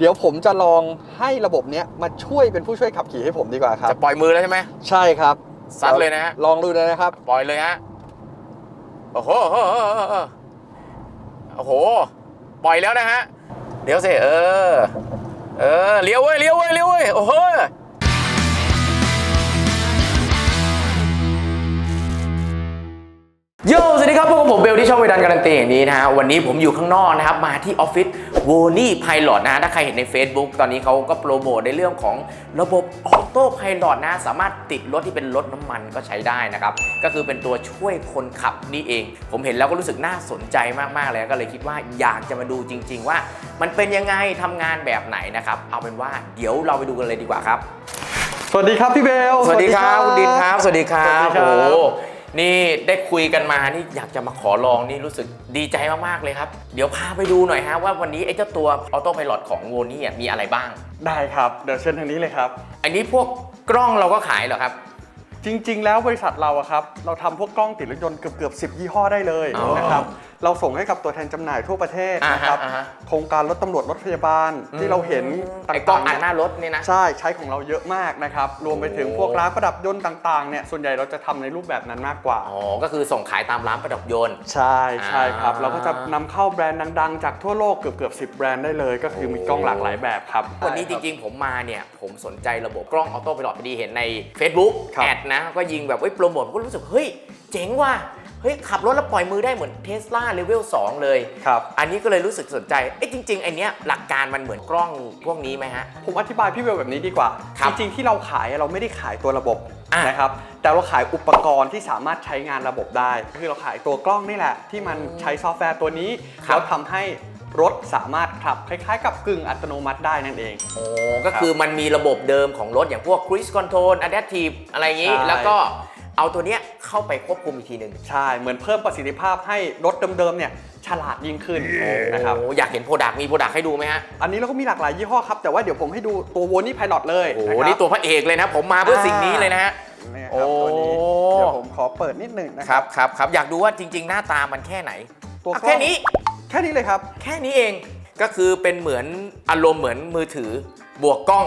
เดี๋ยวผมจะลองให้ระบบเนี้ยมาช่วยเป็นผู้ช่วยขับขี่ให้ผมดีกว่าครับ จะปล่อยมือแล้วใช่ไหมใช่ครับซัดเลยนะฮะลองดูเลยนะครับ ปล่อยเลยฮะโอ้โหโอ้โห ปล่อยแล้วนะฮะ เดี๋ยวสิเออ เออเลี้ยวเว้ยเลี้ยวเว้ยเลี้ยวเว้ยโอ้โห โยสวัสดีครับพวกบผมเบลที่ช่องเวดันการันตีอย่างนี้นะฮะวันนี้ผมอยู่ข้างนอกนะครับ มาที่ออฟฟิศโวนี่ไพลอตนะฮะถ้าใครเห็นใน Facebook ตอนนี้เขาก็โปรโมทในเรื่องของระบบออโต้ไพลอตนะ สามารถติดรถที่เป็นรถน้ำมันก็ใช้ได้นะครับ ก็คือเป็นตัวช่วยคนขับนี่เอง ผมเห็นแล้วก็รู้สึกน่าสนใจมาก ๆ เลย ก็เลยคิดว่าอยากจะมาดูจริง ๆ ว่า มันเป็นยังไงทำงานแบบไหนนะครับเอาเป็นว่าเดี๋ยวเราไปดูกันเลยดีกว่าครับ สวัสดีครับพี่เบล สวัสดีครับคุณดินครับ สวัสดีครับสวัสดีครับโอ้โห นี่ได้คุยกันมานี่อยากจะมาขอลองนี่รู้สึกดีใจมากๆเลยครับ เดี๋ยวพาไปดูหน่อยฮะว่าวันนี้ไอ้เจ้าตัวออโต้ไพลอตของโวนี่มีอะไรบ้าง ได้ครับ เดี๋ยวเชิญทางนี้เลยครับ อันนี้พวกกล้องเราก็ขายเหรอครับ จริง ๆ แล้วบริษัทเราอะครับ เราทำพวกกล้องติดรถยนต์เกือบเกือบสิบยี่ห้อได้เลยอ๋อนะครับ เราส่งให้กับตัวแทนจำหน่ายทั่วประเทศอ่าฮะนะครับอ่าฮะ โครงการรถตำรวจรถพยาบาลที่เราเห็นต่างๆไอ้กล้องอัดหเนี่ยน้ารถนี่นะ ใช่ใช้ของเราเยอะมากนะครับ รวมไปถึงพวกร้านประดับยนต์ต่างๆเนี่ยส่วนใหญ่เราจะทำในรูปแบบนั้นมากกว่า อ๋อ ก็คือส่งขายตามร้านประดับยนต์ ใช่ใช่ครับ อ่า เราก็จะนำเข้าแบรนด์ดังๆ จากทั่วโลกเกือบเกือบสิแบรนด์ได้เลย ก็คือมีกล้องหลากหลายแบบครับ วันนี้จริงๆ ผมมาเนี่ย ผมสนใจระบบกล้องออโต้ไพลอตพอดีเห็นใน Facebook ครับแอดนะ ก็ยิงแบบเฮ้ยโปรโมทผมก็รู้สึก เฮ้ย เจ๋งว่ะ เฮ้ยขับรถแล้วปล่อยมือได้เหมือนเทสลาเลเวล2เลย ครับ อันนี้ก็เลยรู้สึกสนใจ เอ้ยจริงๆไอเนี้ยหลักการมันเหมือนกล้องพวกนี้ไหมฮะ ผมอธิบายพี่เบลแบบนี้ดีกว่า ครับจริงๆที่เราขายเราไม่ได้ขายตัวระบบอะนะครับ แต่เราขายอุปกรณ์ที่สามารถใช้งานระบบได้ คือเราขายตัวกล้องนี่แหละ ที่มันใช้ซอฟต์แวร์ตัวนี้ครับ แล้วทำให้รถสามารถขับคล้ายๆ กับกึ่งอัตโนมัติได้นั่นเอง โอ้ก็คือมันมีระบบเดิมของรถอย่างพวก cruise control adaptive อะไรอย่างนี้ ใช่ แล้วก็เอาตัวเนี้ย เข้าไปควบคุมอีกทีหนึ่งใช่ เหมือนเพิ่มประสิทธิภาพให้รถเดิมๆเนี่ยฉลาดยิ่งขึ้นนะครับ โอ้อยากเห็นโปรดักต์มีโปรดักต์ให้ดูไหมฮะ อันนี้เราก็มีหลากหลายยี่ห้อครับ แต่ว่าเดี๋ยวผมให้ดูตัวโวนี่ไพลอตเลยโอ้โหะครับนี่ตัวพระเอกเลยนะ ผมมาเพื่อสิ่งนี้เลยนะฮะเนี่ยครับตัวนี้โอ้เดี๋ยวผมขอเปิดนิดหนึ่งนะคครัรับบครับครับอยากดูว่าจริง ๆ หน้าตามันแค่ไหนตัวอะกล้องแค่นี้ แค่นี้เลยครับ แค่นี้เองก็คือเป็นเหมือนอารมณ์เหมือนมือถือบวกกล้อง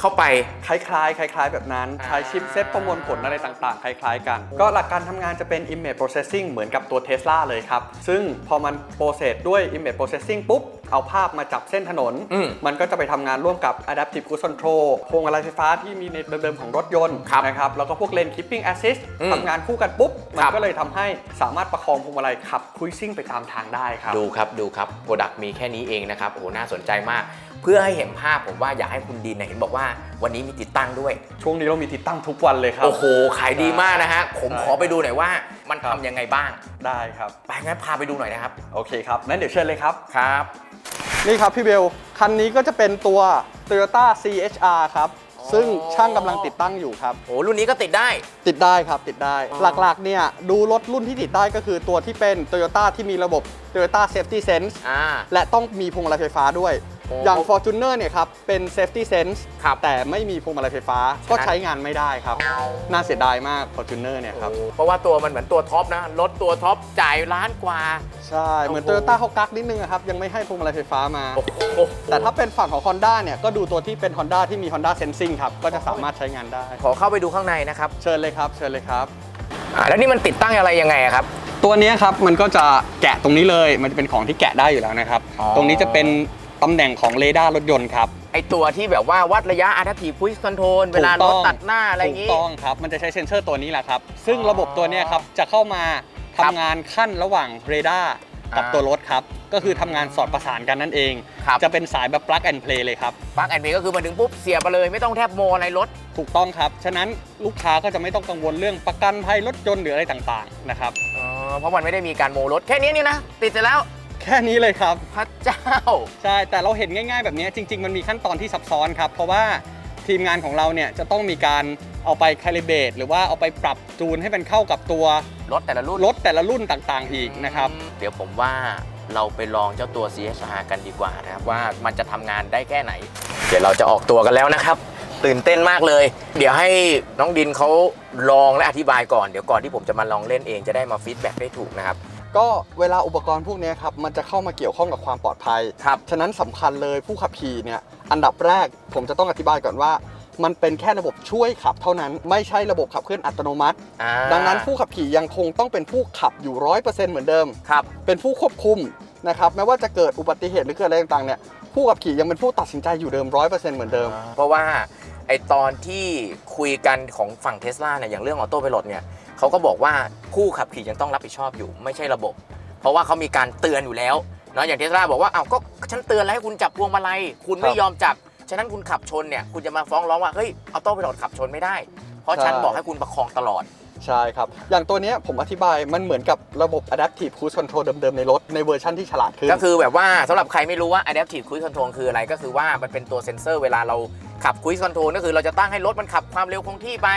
เข้าไป คล้ายๆ คล้าย ๆ แบบนั้นอ่าใช้ชิปเซตประมวลผลอะไรต่างๆ คล้าย ๆ กัน ก็หลักการทำงานจะเป็น image processing เหมือนกับตัว Tesla เลยครับ ซึ่งพอมัน process ด้วย image processing ปุ๊บ เอาภาพมาจับเส้นถนนอืมมันก็จะไปทำงานร่วมกับ adaptive cruise control พวงมาลัยไฟฟ้าที่มีในเดิมๆ ของรถยนต์ครับนะครับ แล้วก็พวก lane keeping assist อืมทำงานคู่กันปุ๊บ มัคนรับก็เลยทำให้สามารถประคองพวงมาลัยขับ cruising ไปตามทางได้ครับ ดูครับ ดูครับ โปรดักต์มีแค่นี้เองนะครับ โอ้โห น่าสนใจมากเพื่อให้เห็นภาพผมว่าอยากให้คุณดินเนี่ยเห็นบอกว่าวันนี้มีติดตั้งด้วย ช่วงนี้เรามีติดตั้งทุกวันเลยครับ โอ้โห ขายดีมากนะฮะ ผมใช่ขอไปดูหน่อยว่ามันครับทำยังไงบ้าง ได้ครับ ไปงั้นพาไปดูหน่อยนะครับ โอเคครับ นั้นเดี๋ยวเชิญเลยครับ ครับ นี่ครับพี่เบล คันนี้ก็จะเป็นตัว Toyota CHR ครับ ซึ่งช่างกำลังติดตั้งอยู่ครับ โอ้รุ่นนี้ก็ติดได้ ติดได้ครับติดได้อ๋อหลักๆ เนี่ยดูรถรุ่นที่ติดได้ก็คือตัวที่เป็น Toyota ที่มีระบบ Toyota Safety Sense อ่าและต้องมีพวงมาลัยไฟฟ้าด้วยโอ้อย่าง Fortuner เนี่ยครับ เป็น Safety Sense ครับแต่ไม่มีพวงมาลัยไฟฟ้าก็ใช้งานไม่ได้ครับ น่าเสียดายมาก Fortuner เนี่ยครับโอ้เพราะว่าตัวมันเหมือนตัวท็อปนะ รถตัวท็อปจ่ายล้านกว่า ใช่ เหมือนโอ้โห Toyota เขากักนิดนึงอะครับ ยังไม่ให้พวงมาลัยไฟฟ้ามา โอ้โหแต่ถ้าเป็นฝั่งของ Honda เนี่ยก็ดูตัวที่เป็น Honda ที่มี Honda Sensing ครับ ก็จะสามารถใช้งานได้ ขอเข้าไปดูข้างในนะครับเชิญเลยครับ เชิญเลยครับ อ่าแล้วนี่มันติดตั้งอะไรยังไงอะครับ ตัวเนี้ยครับมันก็จะแกะตรงนี้เลย มันจะเป็นของที่แกะได้อยู่แล้วนะครับ อ๋อ ตรงนี้จะเป็นตำแหน่งของเรดาร์รถยนต์ครับไอตัวที่แบบว่าวัดระยะ adaptive cruise control เวลารถตัดหน้าอะไรอย่างถูงี้ กต้องครับ มันจะใช้เซ็นเซอร์ตัวนี้แหละครับ ซึ่งอ๋อระบบตัวเนี้ยครับจะเข้ามาครัทำบงานขั้นระหว่างเรดาร์กับอ่า ตัวรถครับ ก็คือทำงานสอดประสานกันนั่นเอง ครับจะเป็นสายแบบ plug and play เลยครับ ปลั๊กแอนด์เพก็คือมาถึงปุ๊บเสียบไปเลยไม่ต้องแทบโมอะไรรถ ถูกต้องครับ ฉะนั้นลูกค้าก็จะไม่ต้องกังวลเรื่องประกันภัยรถยนต์หรืออะไรต่างๆนะครับ อ๋อเพราะมันไม่ได้มีการโมรถแค่นี้นี่นะ ติดเสร็จแล้ว แค่นี้เลยครับ พระเจ้า ใช่ แต่เราเห็นง่าย ๆ แบบนี้จริง ๆ มันมีขั้นตอนที่ซับซ้อนครับ เพราะว่าทีมงานของเราเนี่ยจะต้องมีการเอาไปคาลิเบตหรือว่าเอาไปปรับจูนให้มันเข้ากับตัวรถแต่ละรุ่นรถแต่ละรุ่นต่างๆ อีกนะครับ เดี๋ยวผมว่าเราไปลองเจ้าตัว CHR กันดีกว่านะครับ ว่ามันจะทำงานได้แค่ไหน เดี๋ยวเราจะออกตัวกันแล้วนะครับ ตื่นเต้นมากเลย เดี๋ยวให้น้องดินเขาลองและอธิบายก่อนเดี๋ยวก่อนที่ผมจะมาลองเล่นเองจะได้มาฟีดแบ็กได้ถูกนะครับ ก็เวลาอุปกรณ์พวกเนี้ยครับมันจะเข้ามาเกี่ยวข้องกับความปลอดภัย ครับฉะนั้นสำคัญเลยผู้ขับขี่เนี่ยอันดับแรกผมจะต้องอธิบายก่อนว่า มันเป็นแค่ระบบช่วยขับเท่านั้นไม่ใช่ระบบขับเคลื่อนอัตโนมัติ อ่าดังนั้นผู้ขับขี่ยังคงต้องเป็นผู้ขับอยู่ร้อยเปอร์เซ็นต์เหมือนเดิม ครับ เป็นผู้ควบคุมนะครับแม้ว่าจะเกิดอุบัติเหตุหรือเกิดอะไรต่างๆเนี่ยผู้ขับขี่ยังเป็นผู้ตัดสินใจอยู่เดิมร้อยเปอร์เซ็นต์เหมือนเดิม เพราะว่าไอตอนที่คุยกันของฝั่งเทสลาเนี่ยอย่างเรื่องออโต้ไพลอตเนี่ย เขาก็บอกว่าผู้ขับขี่ยังต้องรับผิดชอบอยู่ ไม่ใช่ระบบ เพราะว่าเขามีการเตือนอยู่แล้วเนาะอย่างเทสลาบอกว่าอ้าวก็ฉันเตือนแล้วให้คุณจับพวงมาลัยคุณไม่ครับยอมจับฉะนั้นคุณขับชนเนี่ยคุณจะมาฟ้องร้องว่าเฮ้ยออโต้ไพลอตขับชนไม่ได้ เพราะฉันใช่บอกให้คุณประคองตลอดใช่ครับ อย่างตัวเนี้ยผมอธิบายมันเหมือนกับระบบ adaptive cruise control เดิมๆ ในรถ ในเวอร์ชันที่ฉลาดขึ้น ก็คือแบบว่าสำหรับใครไม่รู้ว่า adaptive cruise control คืออะไรก็คือว่ามันเป็นตัวเซ็นเซอร์เวลาเราขับ cruise control ก็คือเราจะตั้งให้รถมันขับความเร็วคงที่ไป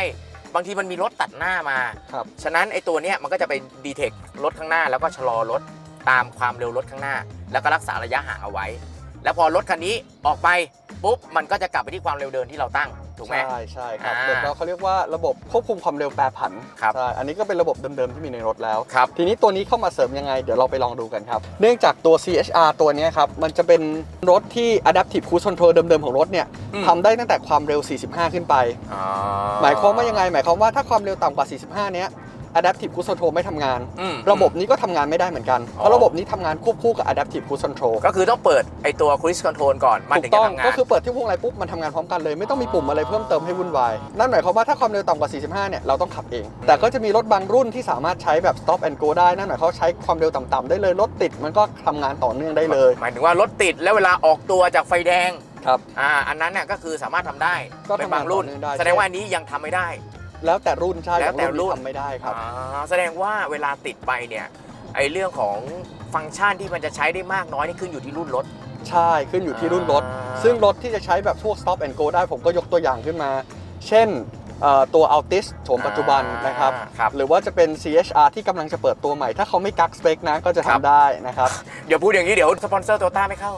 บางทีมันมีรถตัดหน้ามา ครับ ฉะนั้นไอ้ตัวเนี้ยมันก็จะไปดีเทครถข้างหน้า แล้วก็ชะลอรถตามความเร็วรถข้างหน้า แล้วก็รักษาระยะห่างเอาไว้ แล้วพอรถคันนี้ออกไปปุ๊บมันก็จะกลับไปที่ความเร็วเดินที่เราตั้งถูกไหม ใช่ใช่ครับอ่าเดี๋ยวเราเขาเรียกว่าระบบควบคุมความเร็วแปรผันครับใช่อันนี้ก็เป็นระบบเดิมๆที่มีในรถแล้ว ครับ ทีนี้ตัวนี้เข้ามาเสริมยังไง เดี๋ยวเราไปลองดูกันครับ เนื่องจากตัว CHR ตัวเนี้ยครับ มันจะเป็นรถที่ adaptive cruise control เดิมๆของรถเนี่ยอืม ทำได้ตั้งแต่ความเร็ว 45 ขึ้นไปอ๋อหมายความว่ายังไง หมายความว่าถ้าความเร็วต่ำกว่า 45 เนี้ย adaptive cruise control ไม่ทำงาน อืม ระบบนี้ก็ทำงานไม่ได้เหมือนกัน เพราะระบบนี้ทำงานควบคู่กับ adaptive cruise control ก็คือต้องเปิดไอ้ตัว cruise control ก่อนมันถูถึกงจะต้องทำงาน ก็คือเปิดที่พวงมาลัยปุ๊บมันทำงานพร้อมกันเลย ไม่ต้องมีปุ่มอะไรเพิ่มเติมให้วุ่นวาย นั่นหมายความว่าถ้าความเร็วต่ำกว่า 45 เนี่ย เราต้องขับเอง แต่ก็จะมีรถบางรุ่นที่สามารถใช้แบบ stop and go ได้ นั่นหมายความว่าใช้ความเร็วต่ำๆได้เลย รถติดมันก็ทำงานต่อเนื่องได้เลยหมายถึงว่ารถติดแล้วเวลาออกตัวจากไฟแดงครับ อ่าอันนั้นเนี่ยก็คือสามารถทำได้ก็เป็นทำงานบางรุ่น ต่อเนื่องได้แสดงว่าอันนี้ยังทำไม่ได้ แล้วแต่รุ่นใช่แล้วแต่รุ่นบางที่ทำไม่ได้ครับอ่าแสดงว่าเวลาติดไปเนี่ยไอเรื่องของฟังก์ชันที่มันจะใช้ได้มากน้อยนี่ขึ้นอยู่ที่รุ่นรถ ใช่ขึ้นอยู่ที่รุ่นรถอ่าซึ่งรถที่จะใช้แบบพวก stop and go ได้ผมก็ยกตัวอย่างขึ้นมา เช่นเอ่อ ตัว Altis โฉมปัจจุบันนะครับ ครับหรือว่าจะเป็น CHR ที่กำลังจะเปิดตัวใหม่ ถ้าเขาไม่กักสเปคนะก็จะครับ ทำได้นะครับ เดี๋ยวพูดอย่างนี้เดี๋ยวสปอนเซอร์โตต้าไม่เข้า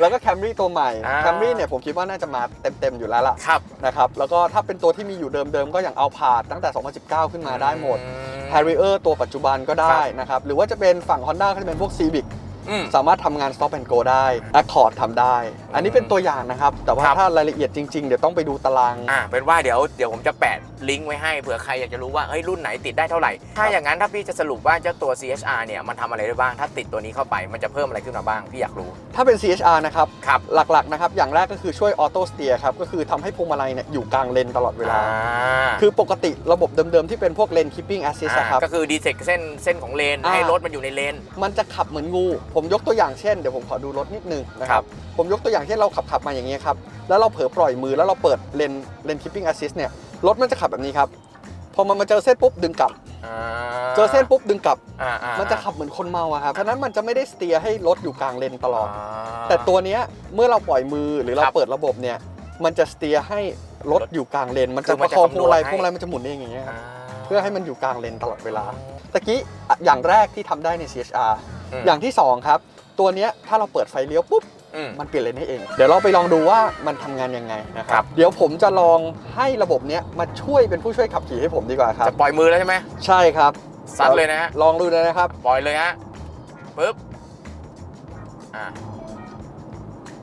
แล้วก็ Camry ตัวใหม่ อ่า Camry เนี่ยผมคิดว่าน่าจะมาเต็ม ๆ อยู่แล้วล่ะครับนะครับ แล้วก็ถ้าเป็นตัวที่มีอยู่เดิม ๆ ก็อย่าง Alphard ตั้งแต่ 2019 ขึ้นมาได้หมดอืม Harrier ตัวปัจจุบันก็ได้ครับนะครับ หรือว่าจะเป็นฝั่ง Honda ก็จะเป็นพวก Civic อืม สามารถทำงาน stop and go ได้ Accord ทำได้ อันนี้เป็นตัวอย่างนะครับ แต่ว่าครับ ถ้ารายละเอียดจริงๆ เดี๋ยวต้องไปดูตาราง อ่าเป็นว่าเดี๋ยวเดี๋ยวผมจะแปะลิงก์ไว้ให้เผื่อใครอยากจะรู้ว่าเฮ้ยรุ่นไหนติดได้เท่าไหร่ ถ้าอย่างนั้นถ้าพี่จะสรุปว่าเจ้าตัว CHR เนี่ยมันทำอะไรได้บ้างถ้าติดตัวนี้เข้าไปมันจะเพิ่มอะไรขึ้นมาบ้างพี่อยากรู้ ถ้าเป็น CHR นะครับ ครับหลักๆนะครับ อย่างแรกก็คือช่วย auto steer ครับ ก็คือทำให้พวงมาลัยเนี่ยอยู่กลางเลนตลอดเวลาอ่าคือปกติระบบเดิมๆ ที่เป็นพวก lane keeping assist อะครับ ก็คือดีเทคเส้นเส้นของเลนอ่า ให้รถมันอยู่ในเลน มันจะขับเหมือนงู ผมยกตัวอย่างเช่น เดี๋ยวผมขอดูรถนิดนึงนะคครัรับ บ ผมยกตัวอย่างเช่นเราขับขับมาอย่างนี้ยครับ แล้วเราเผลอปล่อยมือแล้วเราเปิดเลนเลน keeping assist เนี่ย รถมันจะขับแบบนี้ครับ พอมันมาเจอเส้นปุ๊บดึงกลับอ่าเจอเส้นปุ๊บดึงกลับอ่าอ่ามันจะขับเหมือนคนเมาอะครับฉะนั้นมันจะไม่ได้สเตียร์ให้รถอยู่กลางเลนตลอดาแต่ตัวเนี้ยเมื่อเราปล่อยมือหรือเราครับเปิดระบบเนี่ย มันจะสเตียร์ให้รถอยู่กลางเลน มันคืจะอปมันระจะคองพคำนววงณมาลัยให้พวงมาลัยมันจะหมุนเองอย่างเงี้ยครับอ่าเพื่อให้มันอยู่กลางเลนตลอดเวลาตะกี้อะอย่างแรกที่ทำได้ใน CHR มอย่างที่สองครับตัวเนี้ยถ้าเราเปิดไฟเลี้ยวปุ๊บ อืม มันเปลี่ยนเลนให้เอง เดี๋ยวเราไปลองดูว่ามันทำงานยังไงนะคครัรับ บ เดี๋ยวผมจะลองให้ระบบเนี้ยมาช่วยเป็นผู้ช่วยขับขี่ให้ผมดีกว่าครับ จะปล่อยมือแล้วใช่ไหมใช่ครับ ซัดเลยนะฮะ ลองดูเลยนะครับ ปล่อยเลยฮะปึ๊บ อ่า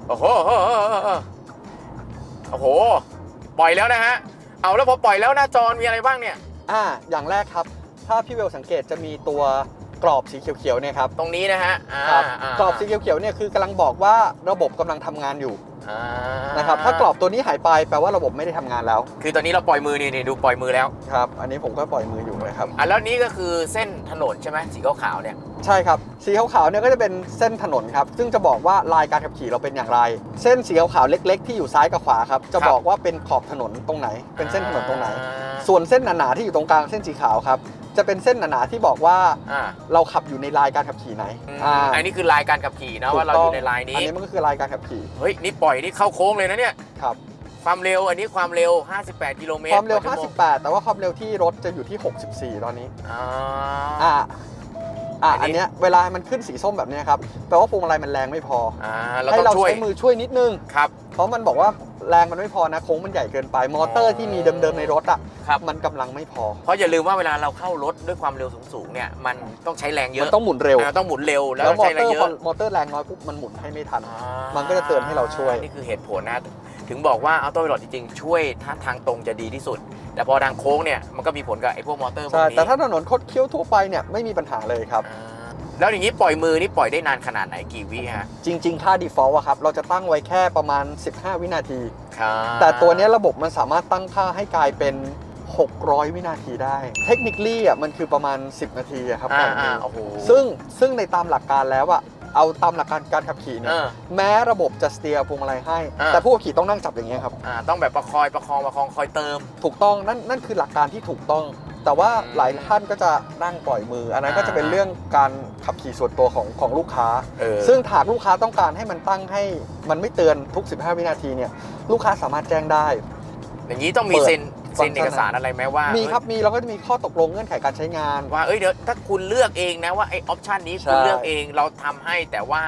โอ้โหโอ้โหโอ้โห โอ้โห ปล่อยแล้วนะฮะ เอาแล้วพอปล่อยแล้วหน้าจอมีอะไรบ้างเนี่ย อ่า อย่างแรกครับ ถ้าพี่เวลสังเกตจะมีตัว กรอบสีเขียวๆเนี่ยครับตรงนี้นะฮะาครับา กรอบสีเขียวๆเนี่ยคือกำลังบอกว่าระบบกำลังทำงานอยู่อ่านะครับถ้ากรอบตัวนี้หายไปแปลว่าระบบไม่ได้ทำงานแล้วคือตอนนี้เราปล่อยมือนี่นี่ดูปล่อยมือแล้วครับอันนี้ผมก็ปล่อยมืออยู่นะครับ อะแล้วนี้ก็คือเส้นถนนใช่ไหมสีขาวๆเนี่ย ใช่ครับ สีขาวๆเนี่ยก็จะเป็นเส้นถนนครับ ซึ่งจะบอกว่าลายการขับขี่เราเป็นอย่างไร เส้นสีขาวๆเล็ก ๆ ที่อยู่ซ้ายกับขวาครับ จะครับ บอกว่าเป็นขอบถนนตรงไหน เป็นเส้นถนนตรงไหนอ่าส่วนเส้นหนาๆที่อยู่ตรงกลางเส้นสีขาวครับจะเป็นเส้นหนาๆที่บอกว่าอ่าเราขับอยู่ในลายการขับขี่ไหนอืมอ่าอันนี้คือลายการขับขี่นะถูกว่าเราต้อองยู่ในลายอันี้นนี้มันก็คือลายการขับขี่เฮ้ยนี่ปล่อยนี่เข้าโค้งเลยนะเนี่ยครับความเร็วอันนี้ความเร็ว 58 กิโลเมตรความเร็วต่อชั่โง58 แต่ว่าความเร็วที่รถจะอยู่ที่ 64 ตอนนี้อ่าอ่าอะอัอันนนี้เนี้ยเวลามันขึ้นสีส้มแบบเนี้ยครับแปลว่าพวงมาลัยมันแรงไม่พออ่าเราให้ต้อเรางช่วยใช้มือช่วยนิดนึงครับเพราะมันบอกว่า แรงมันไม่พอนะโค้งมันใหญ่เกินไปมอเตอร์ที่มีเดิมๆในรถอะครับ มันกำลังไม่พอ เพราะอย่าลืมว่าเวลาเราเข้ารถด้วยความเร็วสูงๆเนี่ย มันต้องใช้แรงเยมันอะต้องหมุนเร็ว อ่าต้องหมุนเร็วแล้วแล้วต้องมอใช้แรเตองร์เยพออะมอเตอร์แรงน้อยปุ๊บมันหมุนให้ไม่ทัน อ่ามันก็จะเตือนให้เราช่วย นี่คือเหตุผลนะ ถึงบอกว่าอัลโต้ไพลอตจริงๆ ช่วยถ้าทางตรงจะดีที่สุด แต่พอทางโค้งเนี่ยมันก็มีผลกับไอ้พวกมอเตอร์พวกใช่นี้แต่ถ้าถนนคดเคี้ยวทั่วไปเนี่ยไม่มีปัญหาเลยครับ อ่า แล้วอย่างนี้ปล่อยมือนี่ปล่อยได้นานขนาดไหนกี่วิฮะจริง ๆ ค่า default อะครับ เราจะตั้งไว้แค่ประมาณ 15 วินาที ครับ แต่ตัวเนี้ยระบบมันสามารถตั้งค่าให้กลายเป็น 600 วินาทีได้ เทคนิคลี่อะมันคือประมาณ 10 นาทีอะครับอ่าปล่อยมือ่าอโอ้โห ซึ่งซึ่งในตามหลักการแล้วอะเอาตามหลักการการขับขี่เนี่เอยอแม้ระบบจะสเตียร์พวงมาลัยให้ อ่า แต่ผู้ขับขี่ต้องนั่งจับอย่างเงี้ยครับ อ่าต้องแบบประคอยประคองประคองคอยเติม ถูกต้องนั่นนั่นคือหลักการที่ถูกต้อง แต่ว่าอืมหลายท่านก็จะนั่งปล่อยมือ อันนั้นก็อ่าจะเป็นเรื่องการขับขี่ส่วนตัวของของลูกค้า เออ ซึ่งหากลูกค้าต้องการให้มันตั้งให้มันไม่เตือนทุก 15 วินาทีเนี่ยลูกค้าสามารถแจ้งได้ อย่างนี้ต้องมีเปิดเซ็นฟัเซ็งนก์ชัน เอกสารอะไรไหมว่ามีมีครับมีเราก็จะมีข้อตกลงเงื่อนไขการใช้งาน ว่าเอ้ยเดี๋ยวถ้าคุณเลือกเองนะว่าไอ้ออปชันนี้ใช่คุณเลือกเองเราทำให้แต่ว่า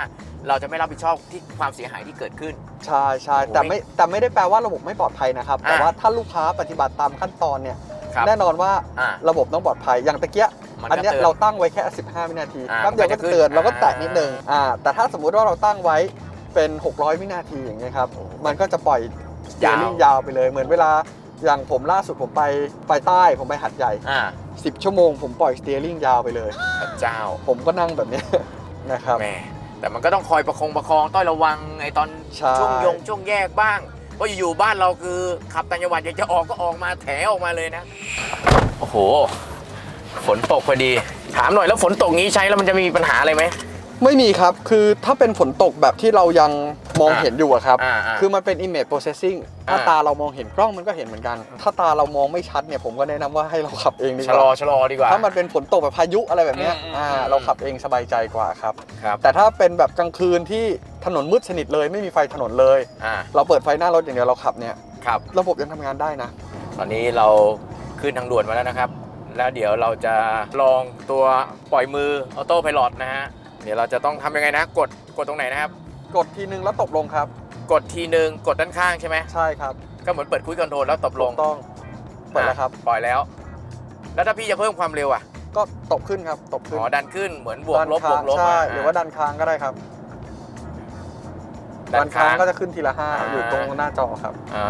เราจะไม่รับผิดชอบที่ความเสียหายที่เกิดขึ้น ใช่ใช่โอ้โหแต่ไม่แต่ไม่ได้แปลว่าระบบไม่ปลอดภัยนะครับ แต่อ่าว่าถ้าลูกค้าปฏิบัติตามขั้นตอนเนี่ย ครับแน่นอนว่าอ่าระบบต้องปลอดภัยอย่างตะเกียมันอันก็เนี้ยเตือนเราตั้งไว้แค่ 15 วินาทีอ่าแป๊บเดียวมันก็ก็จะจะเตือนขึ้นเราก็แตะอ่านินิดนึงอ่าแต่ถ้าสมมุติว่าเราตั้งไว้เป็น 600 วินาทีอย่างเงี้ยครับโอ้โหมันก็จะปล่อยสเตียริ่งยาวไปเลย เหมือนเวลาอย่างผมล่าสุดผมไปไปใต้ผมไปหัดใหญ่ อ่า10 ชั่วโมงผมปล่อยสเตียริ่งยาวไปเลย พระเจ้าผมก็นั่งแบบเนี้ย นะครับ แหม่แต่มันก็ต้องคอยประคองประคองต้อยระวังไอ้ตอนใช่ ช่วงยงช่วงแยกบ้าง เพราะอยู่ๆบ้านเราคือขับต่างจังหวัดอยากจะออกก็ออกมาแถออกมาเลยนะ โอ้โห ฝนตกพอดี ถามหน่อยแล้วฝนตกงี้ใช้แล้วมันจะมีปัญหาอะไรไหม ไม่มีครับ คือถ้าเป็นฝนตกแบบที่เรายังมองเห็นอยู่อะครับ อ่าอ่าคือมันเป็น image processing ถ้าอ่าตาเรามองเห็นกล้องมันก็เห็นเหมือนกัน ถ้าตาเรามองไม่ชัดเนี่ยผมก็แนะนำว่าให้เราขับเองดีกชะลอว่าชะลอดีกว่า ถ้ามันเป็นฝนตกแบบพายุอะไรแบบเนี้ยอืมอ่าอืม เราขับเองสบายใจกว่าครับ ครับแต่ถ้าเป็นแบบกลางคืนที่ถนนมืดสนิทเลย ไม่มีไฟถนนเลย อ่าเราเปิดไฟหน้ารถอย่างเดียวเราขับเนี่ยครับ ระบบยังทำงานได้นะ ตอนนี้เราขึ้นทางด่วนมาแล้วนะครับ แล้วเดี๋ยวเราจะลองตัวปล่อยมือออโต้ไพลอตนะฮะ เดี๋ยวเราจะต้องทำยังไงนะ กดกดตรงไหนนะครับ กดทีนึงแล้วตกลงครับ กดทีหนึ่งกดด้านข้างใช่ไหมใช่ครับก็เหมือนเปิดคุยคอนโทรลแล้วตบลถูงกต้องเปิดแล้วครับอะปล่อยแล้ว แล้วถ้าพี่จะเพิ่มความเร็วอะก็ตกขึ้นครับตกขึ้นอ๋อดันขึ้นเหมือนบวกดันลบค้าบวงกลบใช่ะหรือว่าดันค้างก็ได้ครับดัดันนค้าค้างง ก็จะขึ้นทีละห้าอ่า อยู่ตรงหน้าจอครับ อ่า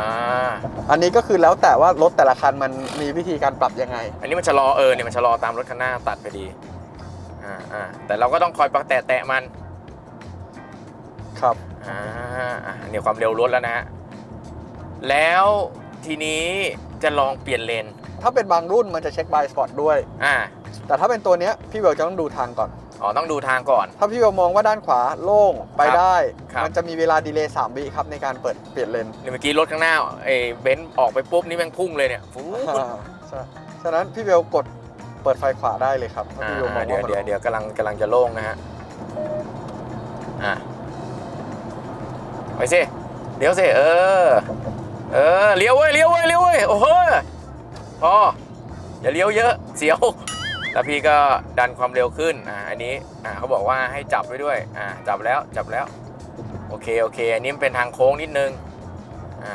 อันนี้ก็คือแล้วแต่ว่ารถแต่ละคันมันมีวิธีการปรับยังไง อันนี้มันชะลอเออเนี่ยมันชะลอตามรถคันหน้าตัดไปดี อ่าอ่าแต่เราก็ต้องคอยประแตะแตะมันครับอ่าอ่าเนี่ยความเร็วลดแล้วนะฮะแล้วทีนี้จะลองเปลี่ยนเลน ถ้าเป็นบางรุ่นมันจะเช็คบายสปอตด้วย อ่า แต่ถ้าเป็นตัวเนี้ยพี่เวลจะต้องดูทางก่อน อ๋อ ต้องดูทางก่อน ถ้าพี่เวลมองว่าด้านขวาโล่งไปได้ครับมันจะมีเวลาดีเลย์3วิครับในการเปิดเปลี่ยนเลนนี่เมื่อกี้รถข้างหน้าไอ้เบนซ์ออกไปปุ๊บนี่แม่งพุ่งเลยเนี่ยฟู๊ดอ่าใช่ฉะนั้นพี่เวลกด เปิดไฟขวาได้เลยครับถ้าอ่าพี่เวลมองเดี๋ยวว่ามันเดี๋ยวเดี๋ยวกำลังกำลังจะโล่งนะฮะอะไปสิเลี้ยวสิเออเออเลี้ยวเว้ยเลี้ยวเว้ยเลี้ยวเว้ยโอ้โหพออย่าเลี้ยวเยอะเสียวแล้วพี่ก็ดันความเร็วขึ้นอ่าอันนี้อ่าเขาบอกว่าให้จับไว้ด้วยอ่าจับแล้วจับแล้วโอเคโอเคอันนี้มันเป็นทางโค้งนิดนึงอ่า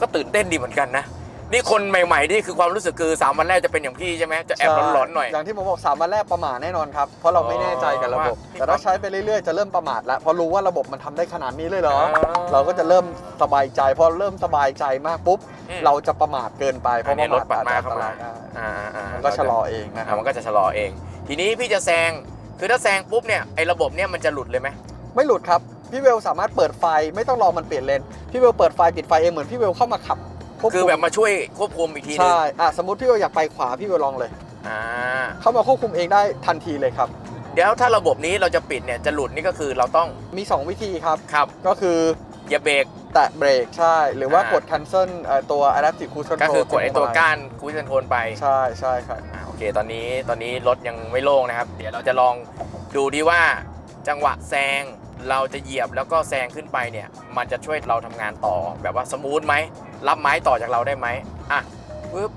ก็ตื่นเต้นดีเหมือนกันนะ นี่คนใหม่ๆนี่คือความรู้สึกคือสามวันแรกจะเป็นอย่างพี่ใช่ไหมจะแอบหลอนๆหน่อย อย่างที่ผมบอกสามวันแรกประมาทแน่นอนครับเพราะเราไม่แน่ใจกับระบบว่าแต่ถ้าใช้ไปเรื่อยๆจะเริ่มประมาทแล้วเพราะรู้ว่าระบบมันทำได้ขนาดนี้เลยเหรออ๋อเราก็จะเริ่มสบายใจพอเริ่มสบายใจมากปุ๊บอืมเราจะประมาทเกินไปเพอันราะนี้ประรถปัดมาอาจจะเข้ามาอันตรยได้อ่าอ่ามันก็ชะลอเองนะคอ่ารับมันก็จะชะลอเอง ทีนี้พี่จะแซงคือถ้าแซงปุ๊บเนี่ยไอ้ระบบเนี่ยมันจะหลุดเลยไหมไม่หลุดครับพี่เวลสามารถเปิดไฟไม่ต้องรอมันเปลี่ยนเลนพี่เวลเปิดไฟปิดไฟเองเหมือนพี่เวลเข้ามาขับ วคือคุมแบบมาช่วยควบคุมอีกทีนึงใช่อะสมมติพี่เวลอยากไปขวาพี่เวลลองเลย อ่าเข้ามาควบคุมเองได้ทันทีเลยครับ เดี๋ยวถ้าระบบนี้เราจะปิดเนี่ยจะหลุดนี่ก็คือเราต้องมี 2 วิธีครับ ขับก็คือเหยียบเบรก แตะเบรกใช่ หรือว่าอ่า กด cancel เอ่อตัว adaptive cruise control ก็คือกดไอ้ตัวก้านคูชนโทนไปใช่ใช่ครับ อ่าโอเค ตอนนี้ตอนนี้รถยังไม่โล่งนะครับ เดี๋ยวเราจะลองดูดีว่าจังหวะแซงเราจะเหยียบแล้วก็แซงขึ้นไปเนี่ย มันจะช่วยเราทำงานต่อแบบว่าสมูทไหม รับไม้ต่อจากเราได้ไหมอะปึ๊บ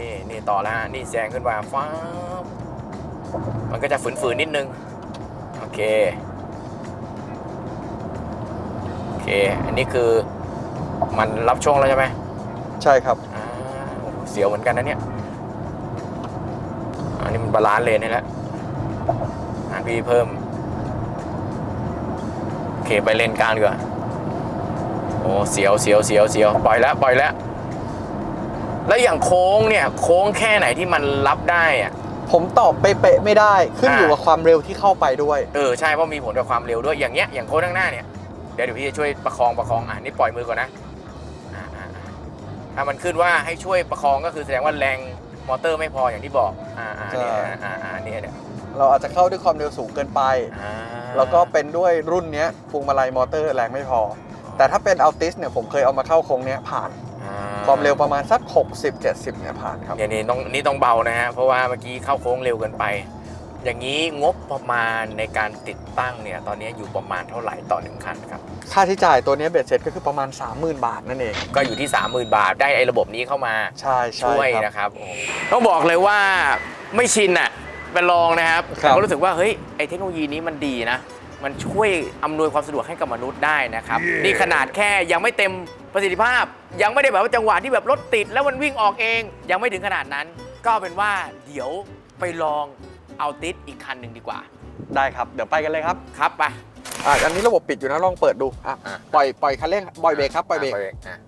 นี่นี่ต่อแล้วฮะนี่แซงขึ้นมาฟ้าบมันก็จะฝืนๆนิดนึง โอเค โอเค อันนี้คือมันรับช่วงแล้วใช่ไหมใช่ครับอ่าโอ้โหเสียวเหมือนกันนะเนี่ย อันนี้มันบาลานซ์เลนนี่แหละอ่าพี่เพิ่ม โอเค ไปเลนกลางดีกว่า โอ้เสียวเสียวเสียวเสียวปล่อยแล้วปล่อยแล้วแล้วอย่างโค้งเนี่ยโค้งแค่ไหนที่มันรับได้อะ ผมตอบเป๊ะๆไม่ได้ ขึ้นอยู่อ่า กับความเร็วที่เข้าไปด้วย เออใช่เพราะมีผลกับความเร็วด้วยอย่างเงี้ยอย่างโค้งข้างหน้าเนี่ยเดี๋ยวเดี๋ยวพี่จะช่วยประคองประคองอะนี่ปล่อยมือก่อนนะอ่าอ่าอ่าถ้ามันขึ้นว่าให้ช่วยประคองก็คือแสดงว่าแรงมอเตอร์ไม่พออย่างที่บอกอ่าอ่าเนี่ยใช่อ่าอ่าอ่าเนี่ยเนี่ยเราอาจจะเข้าด้วยความเร็วสูงเกินไป อ่าแล้วก็เป็นด้วยรุ่นเนี้ยพวงมาลัยมอเตอร์แรงไม่พอ แต่ถ้าเป็นอัลติสเนี่ยผมเคยเอามาเข้าโค้งเนี้ยผ่านอ่ความเร็วประมาณสัก 60-70เนี่ยผ่านครับ เนี่ยนี่ต้องนี่ต้องเบานะฮะ เพราะว่าเมื่อกี้เข้าโค้งเร็วเกินไป อย่างนี้งบประมาณในการติดตั้งเนี่ย ตอนนี้อยู่ประมาณเท่าไหร่ต่อหนึ่งคันครับ ค่าใช้จ่ายตัวเนี้ยเบ็ดเสร็จก็คือประมาณ 30,000 บาทนั่นเอง ก็อยู่ที่ 30,000 บาทได้ไอ้ระบบนี้เข้ามาใช่ใช่ช่วยครับ นะครับโอ้โหต้องบอกเลยว่าไม่ชินอะไปลองนะครับครับ แต่ก็รู้สึกว่าเฮ้ยไอเทคโนโลยีนี้มันดีนะ มันช่วยอำนวยความสะดวกให้กับมนุษย์ได้นะครับ นี่ขนาดแค่ยังไม่เต็มประสิทธิภาพ ยังไม่ได้แบบว่าจังหวะที่แบบรถติด แล้วมันวิ่งออกเอง ยังไม่ถึงขนาดนั้น ก็เอาเป็นว่าเดี๋ยวไปลองเอาติดอีกคันหนึ่งดีกว่า ได้ครับ เดี๋ยวไปกันเลยครับ ครับไป อะอันนี้ระบบปิดอยู่นะลองเปิดดูอะอะ ปล่อยปล่อยคันเร่งปล่อยเบรกครับปล่อยเบรกอะ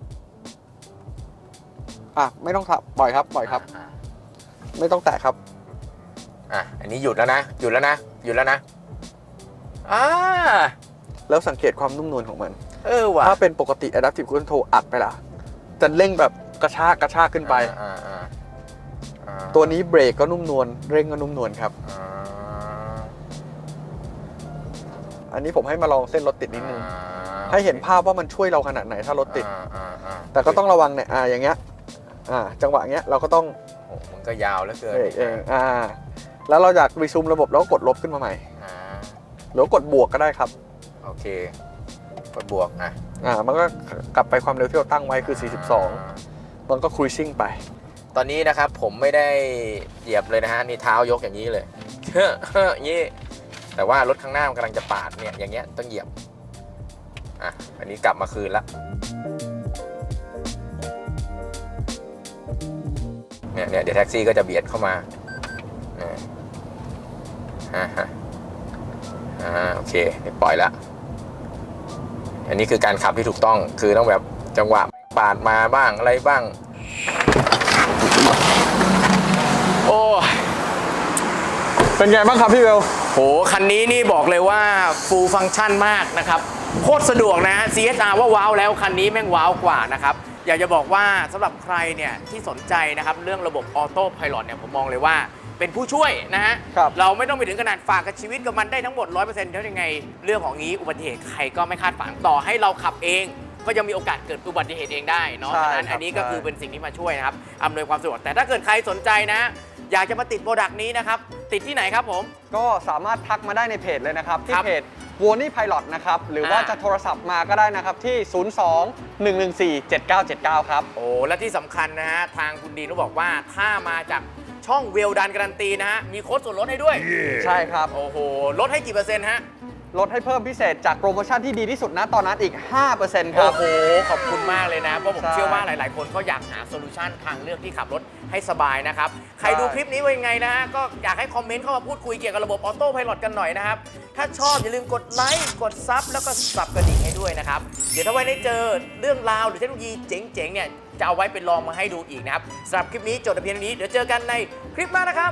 อะไม่ต้องทับปล่อยครับปล่อยครับ อะไม่ต้องแตะครับ อะอันนี้หยุดแล้วนะ หยุดแล้วนะ หยุดแล้วนะ อ่าแล้วสังเกตความนุ่มนวลของมัน เออว่ะถ้าเป็นปกติ Adaptive Cruise Control อัดไปละจะเร่งแบบกระชากกระชากขึ้นไป อ่าอ่าอ่าตัวนี้เบรกก็นุ่มนวลเร่งก็นุ่มนวลครับ อ่าอันนี้ผมให้มาลองเส้นรถติดนิดนึงอ่าให้เห็นภาพว่ามันช่วยเราขนาดไหนถ้ารถติด อ่าอ่าอ่าแต่ก็ต้องระวังเนี่ยอ่าอย่างเงี้ยอ่าจังหวะเงี้ยเราก็ต้องโอ้โหมันก็ยาวเหลือเกินเบรกเองอ่าแล้วเราอยากรีซูมระบบเราก็กดลบขึ้นมาใหม่อ่า หรือว่ากดบวกก็ได้ครับ โอเค กดบวกอะอ่ามันก็กลับไปความเร็วที่เราตั้งไว้คือ 42 มันก็ครูซิ่งไป ตอนนี้นะครับผมไม่ได้เหยียบเลยนะฮะนี่เท้ายกอย่างนี้เลย อย่างนี้ แต่ว่ารถข้างหน้ามันกำลังจะปาดเนี่ยอย่างเงี้ยต้องเหยียบ อะ อันนี้กลับมาคืนละเนี่ยเนี่ยเดี๋ยวแท็กซี่ก็จะเบียดเข้ามาเนี่ยอ่าฮะ อ่าโอเคเดี๋ยวปล่อยละอันนี้คือการขับที่ถูกต้องคือต้องแบบจังหวะปาดมาบ้างอะไรบ้าง โอ้เป็นไงบ้างครับพี่เบลโหคันนี้นี่บอกเลยว่าฟูลฟัง c t ชันมากนะครับโคตรสะดวกนะฮะ CSR ว่าว้าวแล้วคันนี้แม่งว้าวกว่านะครับอยากจะบอกว่าสำหรับใครเนี่ยที่สนใจนะครับเรื่องระบบออโต้พ l o t เนี่ยผมมองเลยว่า เป็นผู้ช่วยนะฮะ ครับเราไม่ต้องไปถึงขนาดฝากกับชีวิตกับมันได้ทั้งหมด 100%เท่ายังไง เรื่องของนี้อุบัติเหตุใครก็ไม่คาดฝันต่อให้เราขับเอง ก็ยังมีโอกาสเกิดอุบัติเหตุเองได้เนาะใช่ฉะนั้นครับอันนี้ก็คือใช่ เป็นสิ่งที่มาช่วยนะครับอำนวยความสะดวกแต่ถ้าเกิดใครสนใจนะ อยากจะมาติดโปรดักต์นี้นะครับ ติดที่ไหนครับผม ก็สามารถทักมาได้ในเพจเลยนะครับ ที่ครับเพจ w o n y Pilot นะครับ หรือว่าอ่า จะโทรศัพท์มาก็ได้นะครับ ที่ 02 114 7979 ครับ โอ้และที่สำคัญนะฮะ ทางคุณดีนก็บอกว่าถ้ามาจาก ช่องเวลดันการันตีนะฮะ มีโค้ดส่วนลดให้ด้วย ใช่ครับ โอ้โห ลดให้กี่เปอร์เซ็นต์ฮะ ลดให้เพิ่มพิเศษจากโปรโมชั่นที่ดีที่สุดนะตอนนั้นอีก 5%คโอ้รับโห ขอบคุณมากเลยนะ เพราะผมใช่เชื่อว่าหลาย ๆ คนก็อยากหาโซลูชันทางเลือกที่ขับรถให้สบายนะครับ ใครดูคลิปนี้ว่ายังไงนะฮะ ก็อยากให้คอมเมนต์เข้ามาพูดคุยเกี่ยวกับระบบออโต้พ l o t กันหน่อยนะครับ ถ้าชอบอย่าลืมกดไลค์ กดซับแล้วก็สับกระดิ่งให้ด้วยนะครับ เดี๋ยวถ้าไว้ได้เจอเรื่องราวหรือเทคโนโลยีเจ๋ง ๆ เนี่ย จะเอาไว้เป็นลองมาให้ดูอีกนะครับสำหรับคลิปนี้จบแต่เพียงเท่านี้ เดี๋ยวเจอกันในคลิปหน้านะครับ